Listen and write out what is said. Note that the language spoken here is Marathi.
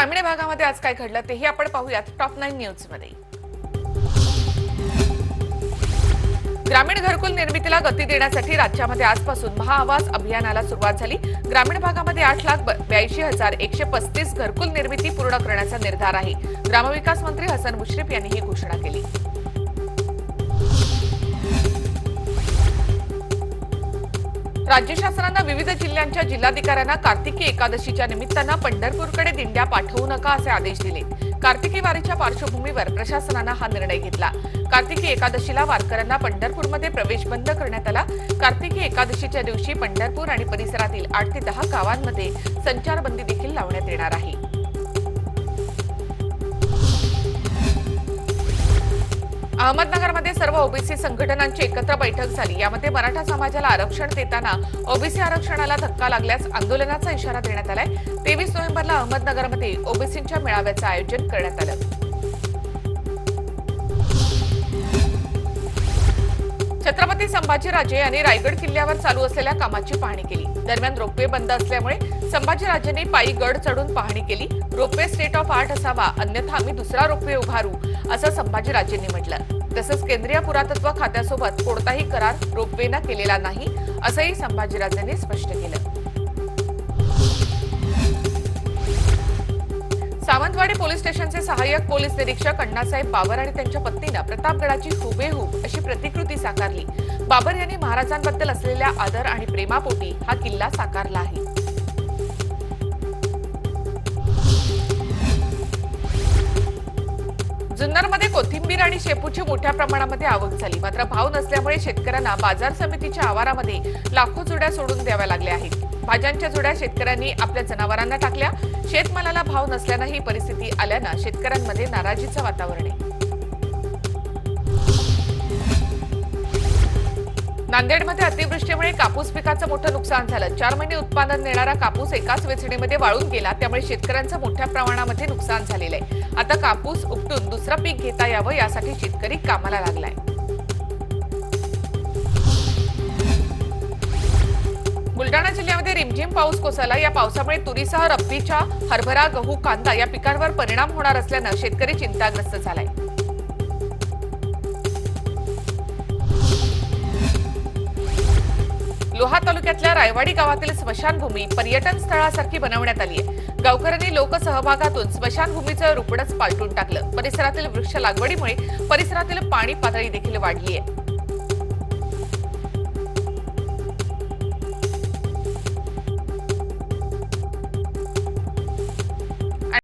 ग्रामीण भागामध्ये आज काय घडलं तेही आपण पाहूयात टॉप नाईन न्यूजमध्ये ग्रामीण घरकुल निर्मितीला गती देण्यासाठी राज्यामध्ये आजपासून महाआवास अभियानाला सुरुवात झाली. ग्रामीण भागामध्ये आठ लाख ब्याऐंशी हजार एकशे पस्तीस घरकुल निर्मिती पूर्ण करण्याचा निर्धार आहे. ग्रामविकास मंत्री हसन मुश्रीफ यांनी ही घोषणा केली. राज्य शासनानं विविध जिल्ह्यांच्या जिल्हाधिकाऱ्यांना कार्तिकी एकादशीच्या निमित्तानं पंढरपूरकडे दिंड्या पाठवू नका असे आदेश दिले. कार्तिकी वारीच्या पार्श्वभूमीवर प्रशासनानं हा निर्णय घेतला. कार्तिकी एकादशीला वारकऱ्यांना पंढरपूरमध्ये प्रवेश बंद करण्यात आला. कार्तिकी एकादशीच्या दिवशी पंढरपूर आणि परिसरातील आठ ते दहा गावांमध्ये संचारबंदी देखील लावण्यात येणार आहे. अहमदनगरमध्ये सर्व ओबीसी संघटनांची एकत्र बैठक झाली. यामध्ये मराठा समाजाला आरक्षण देताना ओबीसी आरक्षणाला धक्का लागल्यास आंदोलनाचा इशारा देण्यात आलाय. तेवीस नोव्हेंबरला अहमदनगरमध्ये ओबीसींच्या मेळाव्याचं आयोजन करण्यात आलं. छत्रपती संभाजीराजे यांनी रायगड किल्ल्यावर चालू असलेल्या कामाची पाहणी केली. दरम्यान रोपवे बंद असल्यामुळे संभाजीराजेंनी पायी गड चढून पाहणी केली. रोपवे स्टेट ऑफ आर्ट असावा अन्यथा आम्ही दुसरा रोपवे उभारू असं संभाजीराजेंनी म्हटलं. तसंच केंद्रीय पुरातत्व खात्यासोबत कोणताही करार रोपवेनं केलेला नाही असंही संभाजीराजेंनी स्पष्ट केलं. सावंतवाडी पोलीस स्टेशनचे सहाय्यक पोलीस निरीक्षक अण्णासाहेब बाबर आणि त्यांच्या पत्नीनं प्रतापगडाची हुबेहूब अशी प्रतिकृती साकारली. बाबर यांनी महाराजांबद्दल असलेल्या आदर आणि प्रेमापोटी हा किल्ला साकारला आहे. जुन्नरमध्ये कोथिंबीर आणि शेपूची मोठ्या प्रमाणामध्ये आवक झाली. मात्र भाव नसल्यामुळे शेतकऱ्यांना बाजार समितीच्या आवारामध्ये लाखो जुड्या सोडून द्याव्या लागल्या आहेत. भाज्यांच्या जुड्या शेतकऱ्यांनी आपल्या जनावरांना टाकल्या. शेतमालाला भाव नसल्यानं ही परिस्थिती आल्यानं शेतकऱ्यांमध्ये नाराजीचं वातावरण आहे. नांदेडमध्ये अतिवृष्टीमुळे कापूस पिकाचं मोठं नुकसान झालं. चार महिने उत्पादन देणारा कापूस एकाच वेचणीमध्ये वाळून गेला. त्यामुळे शेतकऱ्यांचं मोठ्या प्रमाणामध्ये नुकसान झालेलं आहे. आता कापूस उपटून दुसरं पीक घेता यावं यासाठी शेतकरी कामाला लागलाय. बुलडाणा जिल्ह्यात रिमझिम पाऊस कोसळला. या पावसामुळे तुरीसह रब्बीच्या हरभरा गहू कांदा या पिकांवर परिणाम होणार असल्यानं शेतकरी चिंताग्रस्त झालाय. लोहा तालुक्यातल्या रायवाडी गावातील स्मशानभूमी पर्यटन स्थळासारखी बनवण्यात आली आहे गावकऱ्यांनी लोकसहभागातून स्मशानभूमीचं रुपडच पालटून टाकलं. परिसरातील वृक्ष लागवडीमुळे परिसरातील पाणी पातळी देखील वाढली आहे